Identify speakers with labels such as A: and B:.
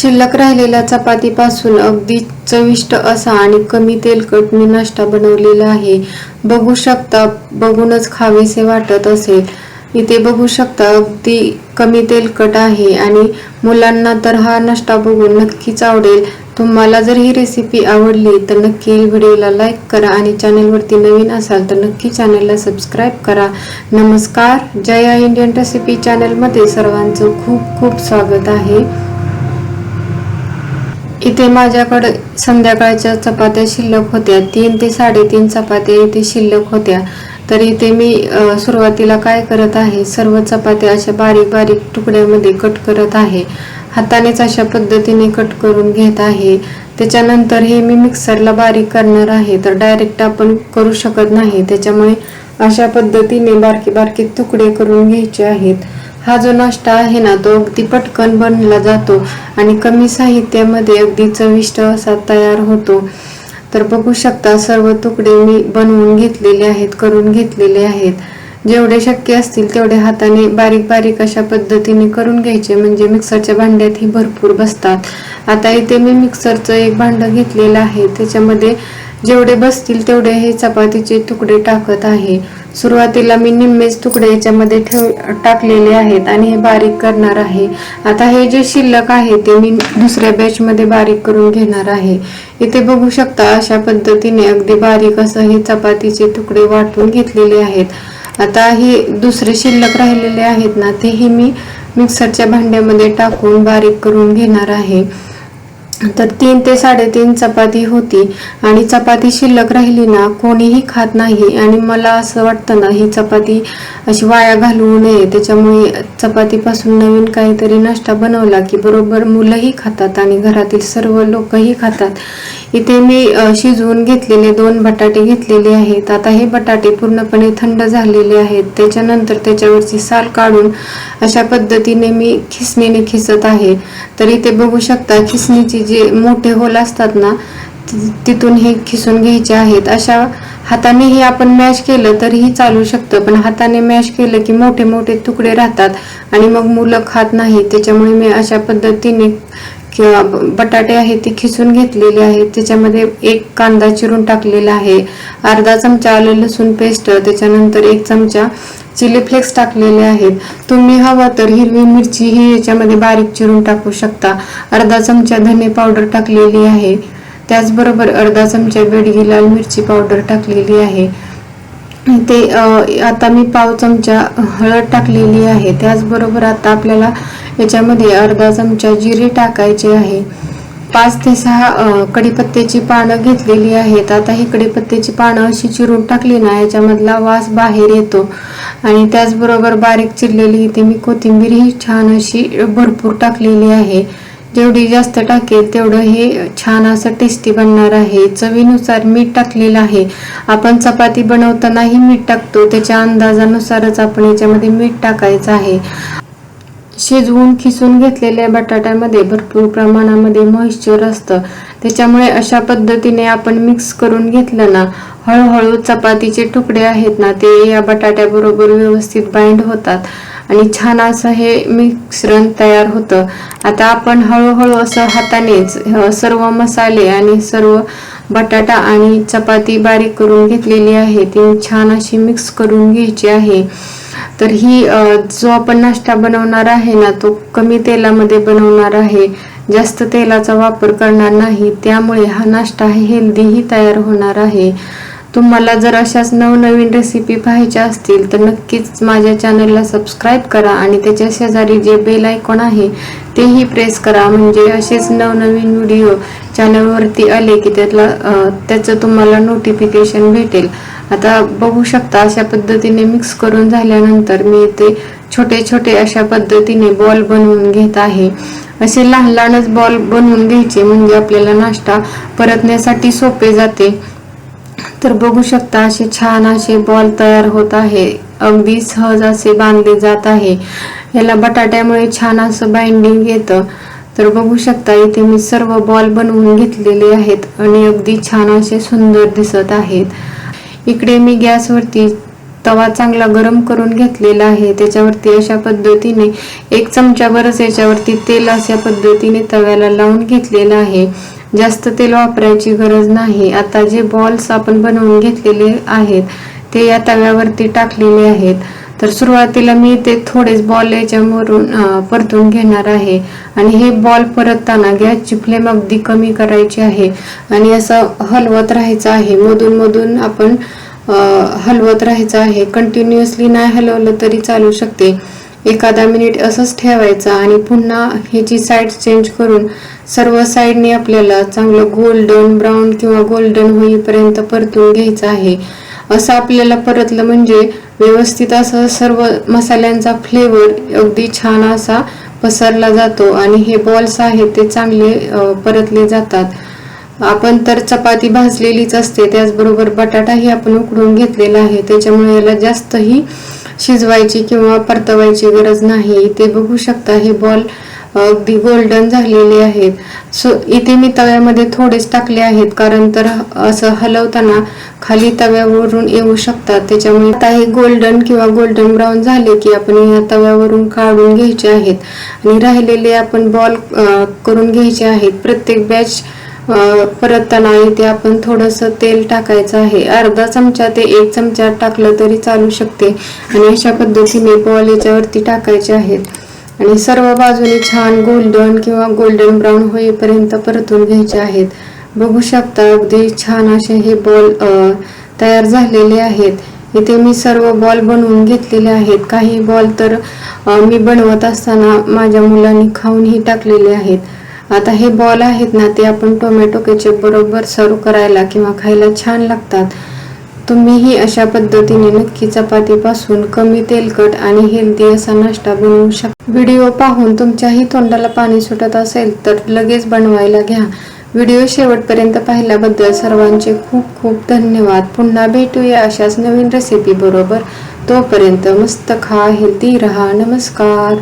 A: शिल्लक राहिलेल्या चपातीपासून अगदी चविष्ट असा आणि कमी तेलकट मी नाश्ता बनवलेला आहे. बघू शकता बघूनच खावेसे वाटत असेल. इथे बघू शकता अगदी कमी तेलकट आहे आणि मुलांना तर हा नाश्ता बघून नक्कीच आवडेल. तुम्हाला जर ही रेसिपी आवडली तर नक्की व्हिडिओला लाईक करा आणि चॅनलवरती नवीन असाल तर नक्की चॅनलला सबस्क्राईब करा. नमस्कार जया इंडियन रेसिपी चॅनलमध्ये सर्वांचं खूप खूप स्वागत आहे. इथे माझ्याकडे संध्याकाळच्या चपात्या शिल्लक होत्या. तीन ते साडेतीन चपात्या इथे शिल्लक होत्या. तर इथे मी सुरुवातीला काय करत आहे सर्व चपात्या अशा बारीक बारीक तुकड्यामध्ये कट करत आहे. हातानेच अशा पद्धतीने कट करून घेत आहे. त्याच्यानंतर हे मी मिक्सरला बारीक करणार आहे. तर डायरेक्ट आपण करू शकत नाही. त्याच्यामुळे अशा पद्धतीने बारके बारके तुकडे करून घ्यायचे आहेत. हा जो नाश्ता आहे ना तो अगदी पटकन बनला जातो आणि कमी साहित्यामध्ये अगदी चविष्ट असा तयार होतो. तर बघू शकता सर्व तुकडे मी बनवून घेतलेले आहेत करून घेतलेले आहेत. जेवढे शक्य असतील तेवढे हाताने बारीक बारीक अशा पद्धतीने करून घ्यायचे म्हणजे मिक्सरच्या भांड्यात ही भरपूर बसतात. आता इथे मी मिक्सरचं एक भांडं घेतलेलं आहे त्याच्यामध्ये जेवढे बसतील तेवढे हे चपातीचे तुकडे टाकत आहे. सुरुवातीला मी निम्मेच तुकडे याच्यामध्ये ठेव टाकलेले आहेत आणि हे बारीक करणार आहे. आता हे जे शिल्लक आहे ते मी दुसऱ्या बॅचमध्ये बारीक करून घेणार आहे. इथे बघू शकता अशा पद्धतीने अगदी बारीक असं हे चपातीचे तुकडे वाटून घेतलेले आहेत. आता हे दुसरे शिल्लक राहिलेले आहेत ना तेही मी मिक्सरच्या भांड्यामध्ये टाकून बारीक करून घेणार आहे. तर तीन ते साडेतीन चपाती होती. आणि चपाती शिल्लक राहिली ना कोणीही खात नाही. आणि मला असं वाटतं ना ही चपाती अशी वाया घालवू नये. त्याच्यामुळे चपातीपासून नवीन काहीतरी नाश्ता बनवला की बरोबर मुलंही खातात आणि घरातील सर्व लोकही खातात. इथे मी शिजवून घेतलेले दोन बटाटे घेतलेले आहेत. आता हे बटाटे पूर्णपणे थंड झालेले आहेत. त्याच्यानंतर त्याच्यावरची साल काढून अशा पद्धतीने मी खिसणीने खिसत आहे. तर इथे बघू शकता खिसणीचे जे मोठे होल असतात ना तिथून हे खिसून घ्यायचे आहेत. अशा हातानेही आपण मॅश केलं तरीही चालू शकतं. पण हाताने मॅश केलं की मोठे मोठे तुकडे राहतात आणि मग मुलं खात नाही. त्याच्यामुळे मी अशा पद्धतीने किंवा बटाटे आहेत ते खिसून घेतलेले आहेत. त्याच्यामध्ये एक कांदा चिरून टाकलेला आहे. अर्धा चमचा आलं लसूण पेस्ट त्याच्यानंतर एक चमचा चिली फ्लेक्स टाकलेले आहेत. तुम्ही हवा तर हिरवी मिरची ही याच्यामध्ये बारीक चिरून टाकू शकता. अर्धा चमचा धने पावडर टाकलेली आहे. त्याचबरोबर अर्धा चमचा बेडगी लाल मिरची पावडर टाकलेली आहे. ते आता मी पाव चमचा हळद टाकलेली आहे. त्याचबरोबर आता आपल्याला याच्यामध्ये अर्धा चमचा जिरे टाकायचे आहे. पाच ते सहा कडीपत्त्याची पानं घेतलेली आहेत. आता ही कडीपत्त्याची पानं अशी चिरून टाकली ना याच्यामधला वास बाहेर येतो. आणि त्याचबरोबर बारीक चिरलेली इथे मी कोथिंबीर ही छान अशी भरपूर टाकलेली आहे. जेवढी जास्त टाकेल तेवढं हे छान असं टेस्टी बनणार आहे. चवीनुसार मीठ टाकलेलं आहे. आपण चपाती बनवतानाही मीठ टाकतो. त्याच्या अंदाजानुसारच आपण याच्यामध्ये मीठ टाकायचं आहे. शिजवून खिसून घेतलेल्या बटाट्यामध्ये भरपूर प्रमाणामध्ये मॉइश्चर असतं. त्याच्यामुळे अशा पद्धतीने आपण मिक्स करून घेतलं ना हळूहळू चपातीचे तुकडे आहेत ना ते या बटाट्याबरोबर व्यवस्थित बाइंड होतात. आणि छान असं हे मिश्रण तयार होतं. आता आपण हळूहळू असं हातानेच सर्व मसाले आणि सर्व बटाटा आणि चपाती बारीक करून घेतलेली आहे. ती छान अशी मिक्स करून घ्यायची आहे. तर ही जो आपण नाश्ता बनवणार आहे ना तो कमी तेलामध्ये बनवणार आहे. जास्त तेलाचा वापर करणार नाही. त्यामुळे हा नाश्ता हेल्दीही तयार होणार आहे. तुम्हाला जर अशाच नवनवीन रेसिपी पाहायच्या असतील तर नक्कीच माझ्या चॅनलला सबस्क्राईब करा आणि त्याच्या शेजारी जे बेल आयकॉन आहे तेही प्रेस करा. म्हणजे असेच नवनवीन व्हिडिओ चॅनलवरती आले की त्यातला त्याचं तुम्हाला नोटिफिकेशन भेटेल. आता बघू शकता अशा पद्धतीने मिक्स करून झाल्यानंतर मी ते छोटे छोटे अशा पद्धतीने बॉल बनवून घेत आहे. असे लहान लहानच बॉल बनवून घ्यायचे म्हणजे आपल्याला नाश्ता परतण्यासाठी सोपे जाते. तर बघू शकता असे छान असे बॉल तयार होत आहे. अगदी सहज असे बांधले जात आहे. याला बटाट्यामुळे छान असं बाइंडिंग येतं. तर बघू शकता इथे मी सर्व बॉल बनवून घेतलेले आहेत आणि अगदी छान असे सुंदर दिसत आहेत. इकडे मी गॅसवरती तवा चांगला गरम करून घेतलेला आहे. त्याच्यावरती अशा पद्धतीने एक चमच्याभरच याच्यावरती तेल अशा पद्धतीने तव्याला लावून घेतलेलं आहे. जास्त तेल वापरायची गरज नाही. आता जे बॉल्स आपण बनवून घेतलेले आहेत ते या तव्यावरती टाकलेले आहेत. तर सुरुवातीला मी ते थोडेच बॉल याच्यावरून परतून घेणार आहे. आणि हे बॉल परतताना गॅसची फ्लेम अगदी कमी करायची आहे. आणि असं हलवत राहायचं आहे. मधून मधून आपण हलवत राहायचं आहे. कंटिन्युअसली नाही हलवलं तरी चालू शकते. एखादा मिनिट असंच ठेवायचं आणि पुन्हा ह्याची साईड चेंज करून सर्व साईडने आपल्याला चांगलं गोल्डन ब्राऊन किंवा गोल्डन होईपर्यंत परतून घ्यायचं आहे. असं आपल्याला परतलं म्हणजे व्यवस्थित असं सर्व मसाल्यांचा फ्लेवर अगदी छान असा पसरला जातो आणि हे बॉल्स आहेत ते चांगले परतले जातात. आपण तर चपाती भाजलेलीच असते त्याचबरोबर बटाटाही आपण उकडून घेतलेला आहे. त्याच्यामुळे याला जास्तही शिजवायची किंवा परतवायची गरज नाही. इथे बघू शकता हे बॉल अगदी गोल्डन झालेले आहेत. सो इथे मी तव्यामध्ये थोडेच टाकले आहेत कारण तर असं हलवताना खाली तव्यावरून येऊ शकतात. त्याच्यामुळे आता हे गोल्डन किंवा गोल्डन ब्राऊन झाले की आपण या तव्यावरून काढून घ्यायचे आहेत. आणि राहिलेले आपण बॉल करून घ्यायचे आहेत. प्रत्येक बॅच परतताना इथे आपण थोडंसं तेल टाकायचं आहे. अर्धा चमचा ते एक चमचा टाकलं तरी चालू शकते. आणि अशा पद्धतीने बॉल याच्यावरती टाकायचे आहेत. आणि सर्व बाजूने छान गोल्डन किंवा गोल्डन ब्राऊन होईपर्यंत परतून घ्यायचे आहेत. बघू शकता अगदी छान असे हे बॉल तयार झालेले आहेत. इथे मी सर्व बॉल बनवून घेतलेले आहेत. काही बॉल तर मी बनवत असताना माझ्या मुलांनी खाऊनही टाकलेले आहेत. आता हे बॉल आहेत ना ते आपण टोमॅटो केचप बरोबर सर्व करायला किंवा खायला छान लागतात. तुम्हीही अशा पद्धतीने नक्की चपातीपासून कमी तेलकट आणि हेल्दी असा नाश्ता बनवू शकता व्हिडिओ पाहून तुमच्याही तोंडाला पाणी सुटत असेल तर लगेच बनवायला घ्या. व्हिडिओ शेवटपर्यंत पाहिल्याबद्दल सर्वांचे खूप खूप धन्यवाद. पुन्हा भेटूया अशाच नवीन रेसिपी बरोबर. तोपर्यंत मस्त खा हेल्दी रहा. नमस्कार.